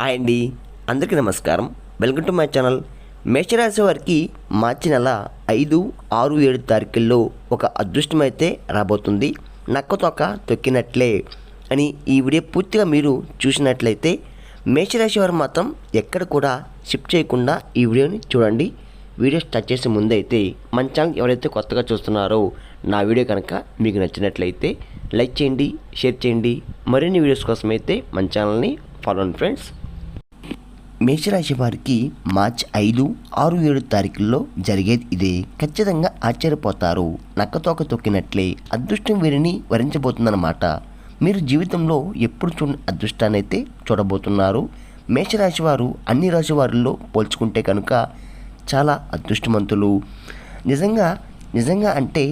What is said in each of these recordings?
Hi అండి. అందరికీ నమస్కారం. Welcome to my channel. మేషరాశి వారికి మార్చి నెల ఐదు ఆరు ఏడు తారీఖుల్లో ఒక అదృష్టం అయితే రాబోతుంది. నక్క తొక్క తొక్కినట్లే అని ఈ వీడియో పూర్తిగా మీరు చూసినట్లయితే మేషరాశి వారు మాత్రం ఎక్కడ కూడా షిఫ్ట్ చేయకుండా ఈ వీడియోని చూడండి. వీడియో స్టార్ట్ చేసే ముందు అయితే మన ఛానల్ ఎవరైతే కొత్తగా చూస్తున్నారో నా వీడియో కనుక మీకు నచ్చినట్లయితే లైక్ చేయండి షేర్ చేయండి. మరిన్ని వీడియోస్ కోసం అయితే మన ఛానల్ని ఫాలో అండ్ ఫ్రెండ్స్. మేషరాశి వారికి మార్చి ఐదు ఆరు ఏడు తారీఖుల్లో జరిగేది ఇదే. ఖచ్చితంగా ఆశ్చర్యపోతారు. నక్కతోక తొక్కినట్లే అదృష్టం వీరిని వరించబోతుందన్నమాట. మీరు జీవితంలో ఎప్పుడు చూడని అదృష్టాన్ని అయితే చూడబోతున్నారు. మేషరాశి వారు అన్ని రాశి వారిలో పోల్చుకుంటే కనుక చాలా అదృష్టవంతులు. నిజంగా నిజంగా అంటే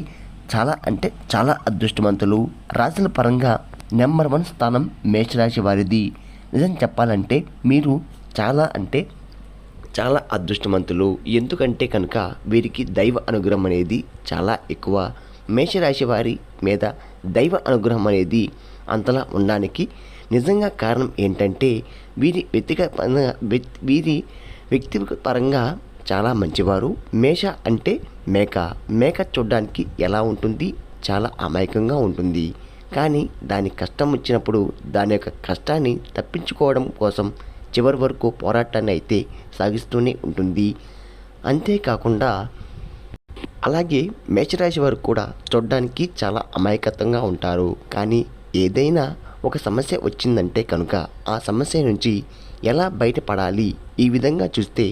చాలా అంటే చాలా అదృష్టవంతులు. రాశుల పరంగా నెంబర్ వన్ స్థానం మేషరాశి వారిది. నిజం చెప్పాలంటే మీరు చాలా అంటే చాలా అదృష్టవంతులు. ఎందుకంటే కనుక వీరికి దైవ అనుగ్రహం అనేది చాలా ఎక్కువ. మేషరాశి వారి మీద దైవ అనుగ్రహం అనేది అంతలా ఉండడానికి నిజంగా కారణం ఏంటంటే వీరి వ్యక్తిగత పరంగా వీరి వ్యక్తిగత పరంగా చాలా మంచివారు. మేష అంటే మేక. మేక చూడడానికి ఎలా ఉంటుంది? చాలా అమాయకంగా ఉంటుంది. కానీ దాని కష్టం వచ్చినప్పుడు దాని యొక్క కష్టాన్ని తప్పించుకోవడం కోసం చివరి వరకు పోరాటాన్ని అయితే సాగిస్తూనే ఉంటుంది. అంతేకాకుండా అలాగే మేషరాశి వారు కూడా చూడడానికి చాలా అమాయకత్వంగా ఉంటారు. కానీ ఏదైనా ఒక సమస్య వచ్చిందంటే కనుక ఆ సమస్య నుంచి ఎలా బయటపడాలి? ఈ విధంగా చూస్తే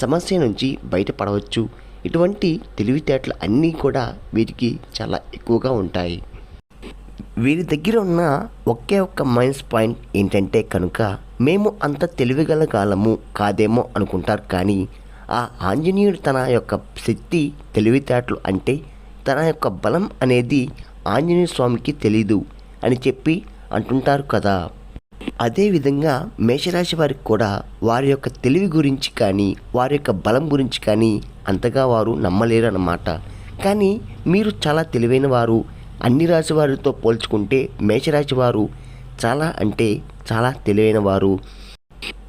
సమస్య నుంచి బయటపడవచ్చు. ఇటువంటి తెలివితేటలు అన్నీ కూడా వీరికి చాలా ఎక్కువగా ఉంటాయి. వీరి దగ్గర ఉన్న ఒకే ఒక్క మైనస్ పాయింట్ ఏంటంటే కనుక మేము అంత తెలివిగల కాలము కాదేమో అనుకుంటారు కానీ ఆ ఆంజనేయుడు తన యొక్క శక్తి తెలివితేటలు అంటే తన యొక్క బలం అనేది ఆంజనేయ స్వామికి తెలీదు అని చెప్పి అంటుంటారు కదా. అదేవిధంగా మేషరాశి వారికి కూడా వారి యొక్క తెలివి గురించి కానీ వారి యొక్క బలం గురించి కానీ అంతగా వారు నమ్మలేరు అన్నమాట కానీ మీరు చాలా తెలివైన వారు అన్ని రాశి వారితో పోల్చుకుంటే మేషరాశి వారు చాలా అంటే చాలా తెలివైన వారు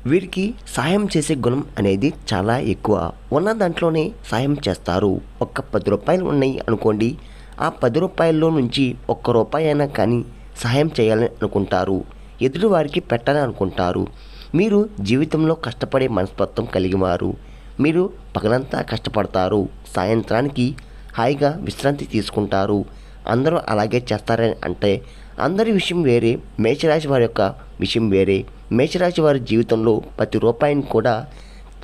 వీరికి సాయం చేసే గుణం అనేది చాలా ఎక్కువ. ఉన్న దాంట్లోనే సాయం చేస్తారు. ఒక్క పది రూపాయలు ఉన్నాయి అనుకోండి ఆ పది రూపాయల్లో నుంచి ఒక్క రూపాయి అయినా కానీ సహాయం చేయాలని అనుకుంటారు. ఎదుటి వారికి పెట్టాలని అనుకుంటారు. మీరు జీవితంలో కష్టపడే మనస్తత్వం కలిగివారు మీరు పగలంతా కష్టపడతారు. సాయంత్రానికి హాయిగా విశ్రాంతి తీసుకుంటారు. అందరూ అలాగే చేస్తారని అంటే అందరి విషయం వేరే మేషరాశి వారి యొక్క విషయం వేరే. మేషరాశి వారి జీవితంలో ప్రతి రూపాయిని కూడా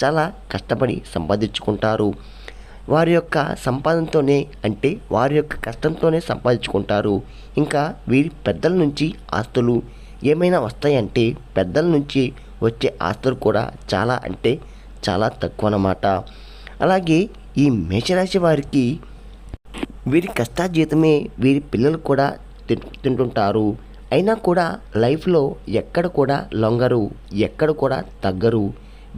చాలా కష్టపడి సంపాదించుకుంటారు. వారి యొక్క సంపాదనతోనే అంటే వారి యొక్క కష్టంతోనే సంపాదించుకుంటారు. ఇంకా వీరి పెద్దల నుంచి ఆస్తులు ఏమైనా వస్తాయంటే పెద్దల నుంచి వచ్చే ఆస్తులు కూడా చాలా అంటే చాలా తక్కువ అన్నమాట అలాగే ఈ మేషరాశి వారికి వీరి కష్టాజీతమే వీరి పిల్లలు కూడా తి తింటుంటారు. అయినా కూడా లైఫ్లో ఎక్కడ కూడా లొంగరు ఎక్కడ కూడా తగ్గరు.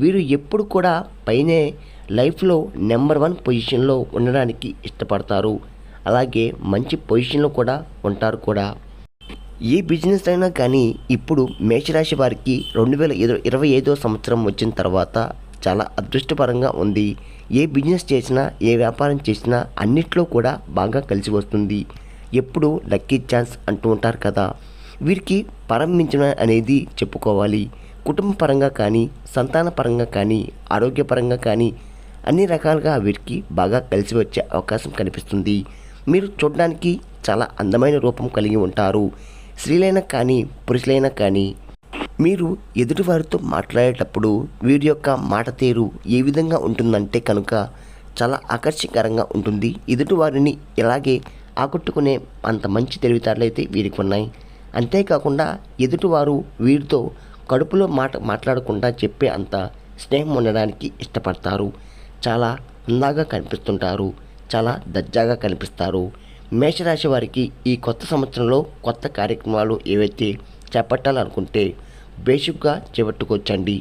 వీరు ఎప్పుడు కూడా పైనే లైఫ్లో నెంబర్ వన్ పొజిషన్లో ఉండడానికి ఇష్టపడతారు. అలాగే మంచి పొజిషన్లో కూడా ఉంటారు కూడా. ఏ బిజినెస్ అయినా కానీ ఇప్పుడు మేషరాశి వారికి రెండు వేల ఇరవై ఐదో సంవత్సరం వచ్చిన తర్వాత చాలా అదృష్టపరంగా ఉంది. ఏ బిజినెస్ చేసినా ఏ వ్యాపారం చేసినా అన్నిట్లో కూడా బాగా కలిసి వస్తుంది. ఎప్పుడు లక్కీ ఛాన్స్ అంటూ ఉంటారు కదా. వీరికి ప్రారంభించడం అనేది చెప్పుకోవాలి. కుటుంబ పరంగా కానీ సంతాన పరంగా కానీ ఆరోగ్యపరంగా కానీ అన్ని రకాలుగా వీరికి బాగా కలిసి వచ్చే అవకాశం కనిపిస్తుంది. మీరు చూడడానికి చాలా అందమైన రూపం కలిగి ఉంటారు. స్త్రీలైనా కానీ పురుషులైనా కానీ మీరు ఎదుటివారితో మాట్లాడేటప్పుడు వీరి యొక్క మాట తీరు ఏ విధంగా ఉంటుందంటే కనుక చాలా ఆకర్షణకరంగా ఉంటుంది. ఎదుటివారిని ఇలాగే ఆకట్టుకునే అంత మంచి తెలివితేటలు అయితే వీరికి ఉన్నాయి. అంతేకాకుండా ఎదుటివారు వీరితో కడుపులో మాట మాట్లాడకుండా చెప్పే అంత స్నేహం ఉండడానికి ఇష్టపడతారు. చాలా అందాగా కనిపిస్తుంటారు. చాలా దర్జాగా కనిపిస్తారు. మేషరాశి వారికి ఈ కొత్త సంవత్సరంలో కొత్త కార్యక్రమాలు ఏవైతే చేపట్టాలనుకుంటే బేషుగ్గా చేపట్టుకోవచ్చండి.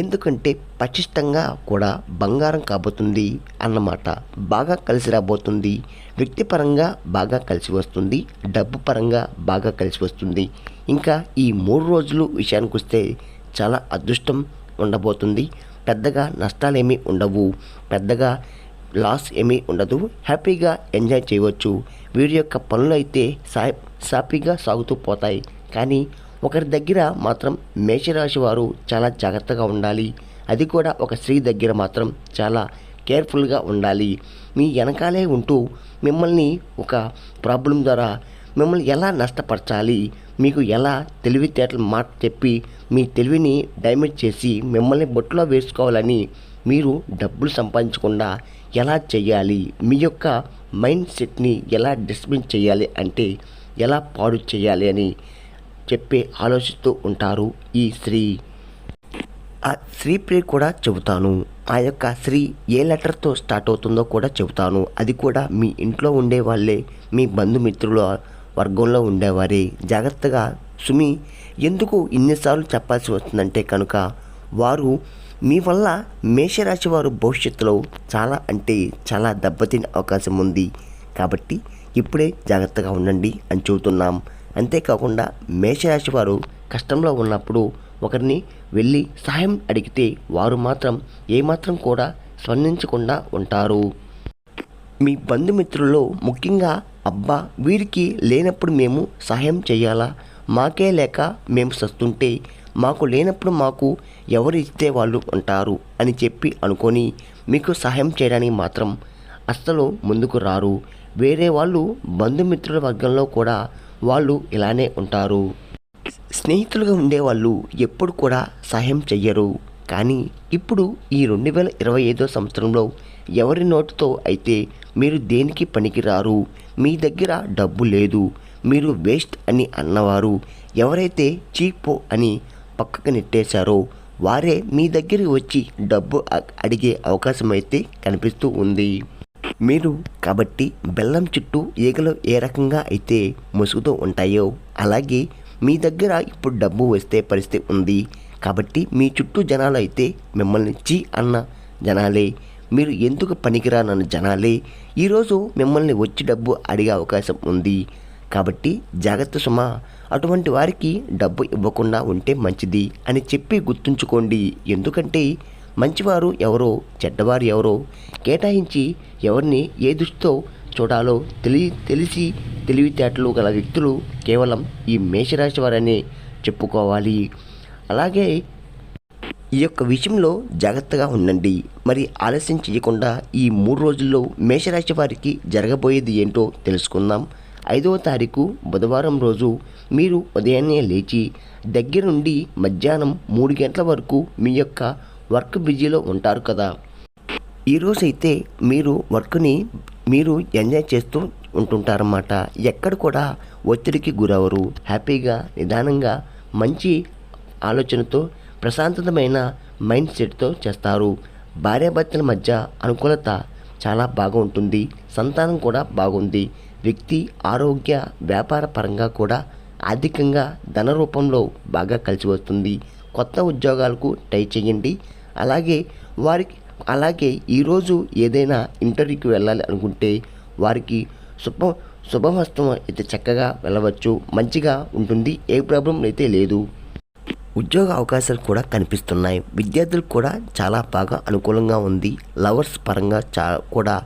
ఎందుకంటే పటిష్టంగా కూడా బంగారం కాబోతుంది అన్నమాట. బాగా కలిసి రాబోతుంది. వ్యక్తిపరంగా బాగా కలిసి వస్తుంది. డబ్బు పరంగా బాగా కలిసి వస్తుంది. ఇంకా ఈ మూడు రోజులు విషయానికి వస్తే చాలా అదృష్టం ఉండబోతుంది. పెద్దగా నష్టాలేమీ ఉండవు. పెద్దగా లాస్ ఏమీ ఉండదు. హ్యాపీగా ఎంజాయ్ చేయవచ్చు. వీరి యొక్క పనులు అయితే సా సాఫీగా సాగుతూ పోతాయి. కానీ ఒకరి దగ్గర మాత్రం మేషరాశి వారు చాలా జాగ్రత్తగా ఉండాలి. అది కూడా ఒక స్త్రీ దగ్గర మాత్రం చాలా కేర్ఫుల్గా ఉండాలి. మీ వెనకాలే ఉంటూ మిమ్మల్ని ఒక ప్రాబ్లం ద్వారా మిమ్మల్ని ఎలా నష్టపరచాలి మీకు ఎలా తెలివితేటలు మాట చెప్పి మీ తెలివిని డైమేజ్ చేసి మిమ్మల్ని బొట్టులో వేసుకోవాలని మీరు డబ్బులు సంపాదించకుండా ఎలా చేయాలి మీ యొక్క మైండ్ సెట్ని ఎలా డిస్ప్లిన్ చేయాలి అంటే ఎలా పాడు చేయాలి అని చెప్పే ఆలోచిస్తూ ఉంటారు ఈ స్త్రీ. ఆ స్త్రీ పేరు కూడా చెబుతాను. ఆ యొక్క స్త్రీ ఏ లెటర్తో స్టార్ట్ అవుతుందో కూడా చెబుతాను. అది కూడా మీ ఇంట్లో ఉండే వాళ్ళే మీ బంధుమిత్రుల వర్గంలో ఉండేవారే. జాగ్రత్తగా సుమి ఎందుకు ఇన్నిసార్లు చెప్పాల్సి వస్తుందంటే కనుక వారు మీ వల్ల మేషరాశి వారు భవిష్యత్తులో చాలా అంటే చాలా దెబ్బతినే అవకాశం ఉంది. కాబట్టి ఇప్పుడే జాగ్రత్తగా ఉండండి అని చెబుతున్నాం. అంతేకాకుండా మేషరాశి వారు కష్టంలో ఉన్నప్పుడు ఒకరిని వెళ్ళి సహాయం అడిగితే వారు మాత్రం ఏమాత్రం కూడా స్పందించకుండా ఉంటారు. మీ బంధుమిత్రుల్లో ముఖ్యంగా అబ్బా వీరికి లేనప్పుడు మేము సహాయం చేయాలా? మాకే లేక మేము సస్తుంటే మాకు లేనప్పుడు మాకు ఎవరు ఇస్తే వాళ్ళు ఉంటారు అని చెప్పి అనుకొని మీకు సహాయం చేయడానికి మాత్రం అస్సలు ముందుకు రారు. వేరే వాళ్ళు బంధుమిత్రుల వర్గంలో కూడా వాళ్ళు ఇలానే ఉంటారు. స్నేహితులుగా ఉండేవాళ్ళు ఎప్పుడు కూడా సహాయం చెయ్యరు. కానీ ఇప్పుడు ఈ రెండు వేల ఇరవై ఐదో సంవత్సరంలో ఎవరి నోటితో అయితే మీరు దేనికి పనికిరారు? మీ దగ్గర డబ్బు లేదు. మీరు వేస్ట్ అని అన్నవారు ఎవరైతే చీప్ అని పక్కకు నెట్టేశారో వారే మీ దగ్గరికి వచ్చి డబ్బు అడిగే అవకాశం అయితే కనిపిస్తూ ఉంది. మీరు కాబట్టి బెల్లం చుట్టూ ఈగలు ఏ రకంగా అయితే ముసుగుతూ ఉంటాయో అలాగే మీ దగ్గర ఇప్పుడు డబ్బు వస్తే పరిస్థితి ఉంది. కాబట్టి మీ చుట్టూ జనాలు అయితే మిమ్మల్ని చీ అన్న జనాలే. మీరు ఎందుకు పనికిరానన్న జనాలే. ఈరోజు మిమ్మల్ని వచ్చి డబ్బు అడిగే అవకాశం ఉంది. కాబట్టి జాగ్రత్త సుమ. అటువంటి వారికి డబ్బు ఇవ్వకుండా ఉంటే మంచిది అని చెప్పి గుర్తుంచుకోండి. ఎందుకంటే మంచివారు ఎవరో చెడ్డవారు ఎవరో కేటాయించి ఎవరిని ఏ దృష్టితో చూడాలో తెలి తెలిసి తెలివితేటలు గల వ్యక్తులు కేవలం ఈ మేషరాశి వారని చెప్పుకోవాలి. అలాగే ఈ యొక్క విషయంలో జాగ్రత్తగా ఉండండి. మరి ఆలస్యం చేయకుండా ఈ మూడు రోజుల్లో మేషరాశి వారికి జరగబోయేది ఏంటో తెలుసుకుందాం. ఐదవ తారీఖు బుధవారం రోజు మీరు ఉదయాన్నే లేచి దగ్గరుండి మధ్యాహ్నం మూడు గంటల వరకు మీ యొక్క వర్క్ బిజీలో ఉంటారు కదా. ఈరోజైతే మీరు వర్క్ని మీరు ఎంజాయ్ చేస్తూ ఉంటుంటారన్నమాట. ఎక్కడ కూడా ఒత్తిడికి గురవరు హ్యాపీగా నిదానంగా మంచి ఆలోచనతో ప్రశాంతమైన మైండ్ సెట్తో చేస్తారు. భార్యాభర్తల మధ్య అనుకూలత చాలా బాగా ఉంటుంది. సంతానం కూడా బాగుంది. వ్యక్తి ఆరోగ్య వ్యాపార పరంగా కూడా ఆర్థికంగా ధన రూపంలో బాగా కలిసి వస్తుంది. కొత్త ఉద్యోగాలకు ట్రై చేయండి. అలాగే వారికి అలాగే ఈరోజు ఏదైనా ఇంటర్వ్యూకి వెళ్ళాలి అనుకుంటే వారికి శుభ శుభమస్తం అయితే చక్కగా వెళ్ళవచ్చు. మంచిగా ఉంటుంది. ఏ ప్రాబ్లం అయితే లేదు. ఉద్యోగ అవకాశాలు కూడా కనిపిస్తున్నాయి. విద్యార్థులకు కూడా చాలా బాగా అనుకూలంగా ఉంది. లవర్స్ పరంగా చా కూడా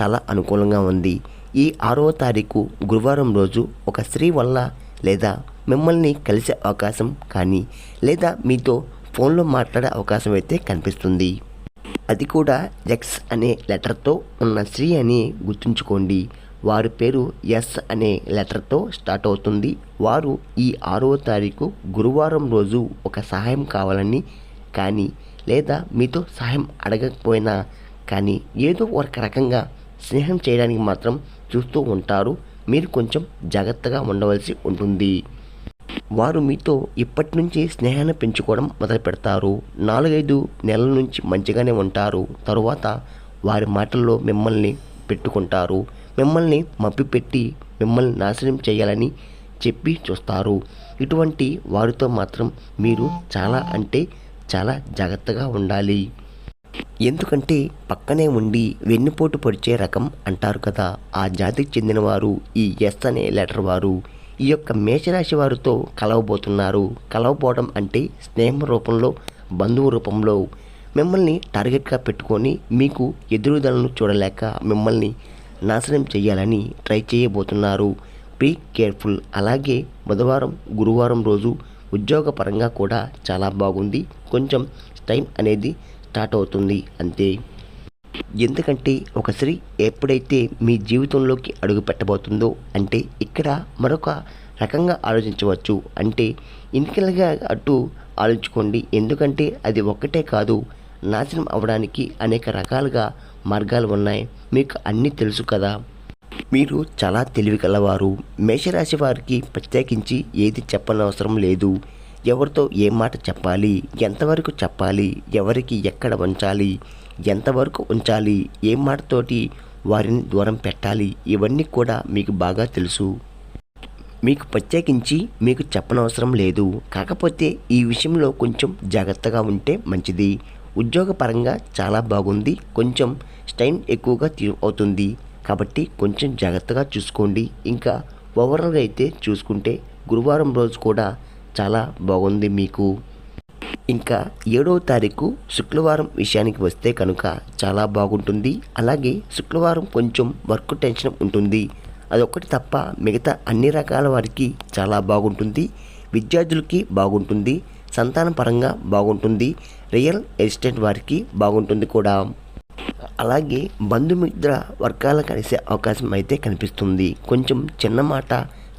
చాలా అనుకూలంగా ఉంది. ఈ ఆరవ తారీఖు గురువారం రోజు ఒక స్త్రీ వల్ల లేదా మిమ్మల్ని కలిసే అవకాశం కానీ లేదా మీతో ఫోన్లో మాట్లాడే అవకాశం అయితే కనిపిస్తుంది. అది కూడా ఎక్స్ అనే లెటర్తో ఉన్న స్త్రీ అని గుర్తుంచుకోండి. వారి పేరు ఎస్ అనే లెటర్తో స్టార్ట్ అవుతుంది. వారు ఈ ఆరవ తారీఖు గురువారం రోజు ఒక సహాయం కావాలని కానీ లేదా మీతో సహాయం అడగకపోయినా కానీ ఏదో ఒక రకంగా స్నేహం చేయడానికి మాత్రం చూస్తూ ఉంటారు. మీరు కొంచెం జాగ్రత్తగా ఉండవలసి ఉంటుంది. వారు మీతో ఇప్పటి నుంచి స్నేహాన్ని పెంచుకోవడం మొదలు పెడతారు నాలుగైదు నెలల నుంచి మంచిగానే ఉంటారు. తరువాత వారి మాటల్లో మిమ్మల్ని పెట్టుకుంటారు. మిమ్మల్ని మభ్యపెట్టి మిమ్మల్ని నాశనం చేయాలని చెప్పి చూస్తారు. ఇటువంటి వారితో మాత్రం మీరు చాలా అంటే చాలా జాగ్రత్తగా ఉండాలి. ఎందుకంటే పక్కనే ఉండి వెన్నుపోటు పొడిచే రకం అంటారు కదా ఆ జాతికి చెందినవారు ఈ ఎస్ అనే లెటర్ వారు. ఈ యొక్క మేషరాశి వారితో కలవబోతున్నారు. కలవబోవడం అంటే స్నేహం రూపంలో బంధువు రూపంలో మిమ్మల్ని టార్గెట్గా పెట్టుకొని మీకు ఎదురుదలను చూడలేక మిమ్మల్ని నాశనం చేయాలని ట్రై చేయబోతున్నారు. Be careful. అలాగే బుధవారం గురువారం రోజు ఉద్యోగపరంగా కూడా చాలా బాగుంది. కొంచెం టైం అనేది స్టార్ట్ అవుతుంది. అంతే. ఎందుకంటే ఒక స్త్రీ ఎప్పుడైతే మీ జీవితంలోకి అడుగు పెట్టబోతుందో అంటే ఇక్కడ మరొక రకంగా ఆలోచించవచ్చు. అంటే ఇన్నికలుగా అటు ఆలోచించుకోండి. ఎందుకంటే అది ఒక్కటే కాదు నాశనం అవడానికి అనేక రకాలుగా మార్గాలు ఉన్నాయి. మీకు అన్నీ తెలుసు కదా. మీరు చాలా తెలివి కలవారు మేషరాశి వారికి ప్రత్యేకించి ఏది చెప్పనవసరం లేదు. ఎవరితో ఏ మాట చెప్పాలి? ఎంతవరకు చెప్పాలి? ఎవరికి ఎక్కడ ఉంచాలి ఎంతవరకు ఉంచాలి? ఏ మాటతోటి వారిని దూరం పెట్టాలి? ఇవన్నీ కూడా మీకు బాగా తెలుసు. మీకు ప్రత్యేకించి మీకు చెప్పనవసరం లేదు. కాకపోతే ఈ విషయంలో కొంచెం జాగ్రత్తగా ఉంటే మంచిది. ఉద్యోగపరంగా చాలా బాగుంది. కొంచెం స్టైన్ ఎక్కువగా అవుతుంది. కాబట్టి కొంచెం జాగ్రత్తగా చూసుకోండి. ఇంకా ఓవరాల్గా అయితే చూసుకుంటే గురువారం రోజు కూడా చాలా బాగుంది మీకు. ఇంకా ఏడవ తారీఖు శుక్రవారం విషయానికి వస్తే కనుక చాలా బాగుంటుంది. అలాగే శుక్రవారం కొంచెం వర్క్ టెన్షన్ ఉంటుంది. అదొకటి తప్ప మిగతా అన్ని రకాల వారికి చాలా బాగుంటుంది. విద్యార్థులకి బాగుంటుంది. సంతాన పరంగా బాగుంటుంది. రియల్ ఎస్టేట్ వారికి బాగుంటుంది కూడా. అలాగే బంధుమిత్ర వర్గాల కలిసే అవకాశం అయితే కనిపిస్తుంది. కొంచెం చిన్న మాట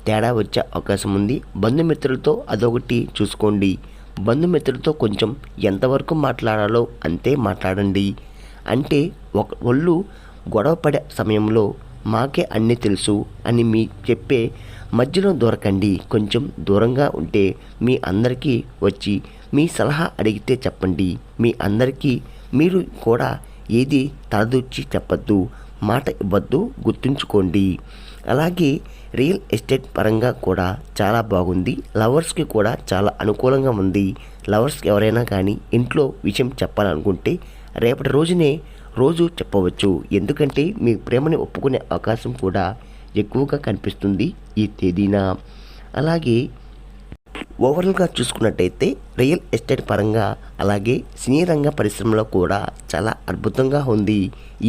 తేడా వచ్చే అవకాశం ఉంది. బంధుమిత్రులతో అదొకటి చూసుకోండి. బంధుమిత్రులతో కొంచెం ఎంతవరకు మాట్లాడాలో అంతే మాట్లాడండి. అంటే ఒక ఒళ్ళు గొడవ పడే సమయంలో మాకే అన్నీ తెలుసు అని మీ చెప్పే మధ్యలో దొరకండి. కొంచెం దూరంగా ఉంటే మీ అందరికీ వచ్చి మీ సలహా అడిగితే చెప్పండి. మీ అందరికీ మీరు కూడా ఏది తలదూర్చి చెప్పద్దు మాట ఇవ్వద్దు గుర్తుంచుకోండి. అలాగే రియల్ ఎస్టేట్ పరంగా కూడా చాలా బాగుంది. లవర్స్కి కూడా చాలా అనుకూలంగా ఉంది. లవర్స్కి ఎవరైనా కానీ ఇంట్లో విషయం చెప్పాలనుకుంటే రేపటి రోజునే రోజు చెప్పవచ్చు. ఎందుకంటే మీ ప్రేమని ఒప్పుకునే అవకాశం కూడా ఎక్కువగా కనిపిస్తుంది ఈ తేదీన. అలాగే ఓవరాల్గా చూసుకున్నట్టయితే రియల్ ఎస్టేట్ పరంగా అలాగే సినీ రంగ పరిశ్రమలో కూడా చాలా అద్భుతంగా ఉంది.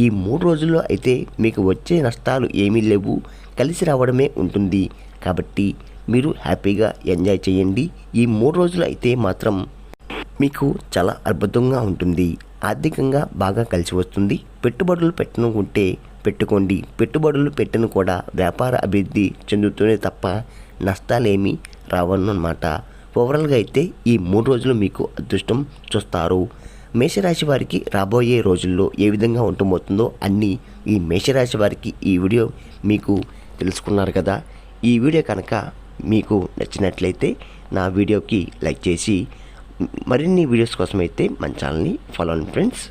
ఈ మూడు రోజుల్లో అయితే మీకు వచ్చే నష్టాలు ఏమీ లేవు. కలిసి రావడమే ఉంటుంది. కాబట్టి మీరు హ్యాపీగా ఎంజాయ్ చేయండి. ఈ మూడు రోజులు అయితే మాత్రం మీకు చాలా అద్భుతంగా ఉంటుంది. ఆర్థికంగా బాగా కలిసి వస్తుంది. పెట్టుబడులు పెట్టనుకుంటే పెట్టుకోండి. పెట్టుబడులు పెట్టను కూడా వ్యాపార అభివృద్ధి చెందుతూనే తప్ప నష్టాలేమీ రావన్నమాట. ఓవరాల్గా అయితే ఈ మూడు రోజులు మీకు అదృష్టం చూస్తారు. మేషరాశి వారికి రాబోయే రోజుల్లో ఏ విధంగా ఉండబోతుందో అన్నీ ఈ మేషరాశి వారికి ఈ వీడియో మీకు తెలుసుకున్నారు కదా. ఈ వీడియో కనుక మీకు నచ్చినట్లయితే నా వీడియోకి లైక్ చేసి మరిన్ని వీడియోస్ కోసం అయితే మన ఛానల్ని ఫాలో అండి ఫ్రెండ్స్.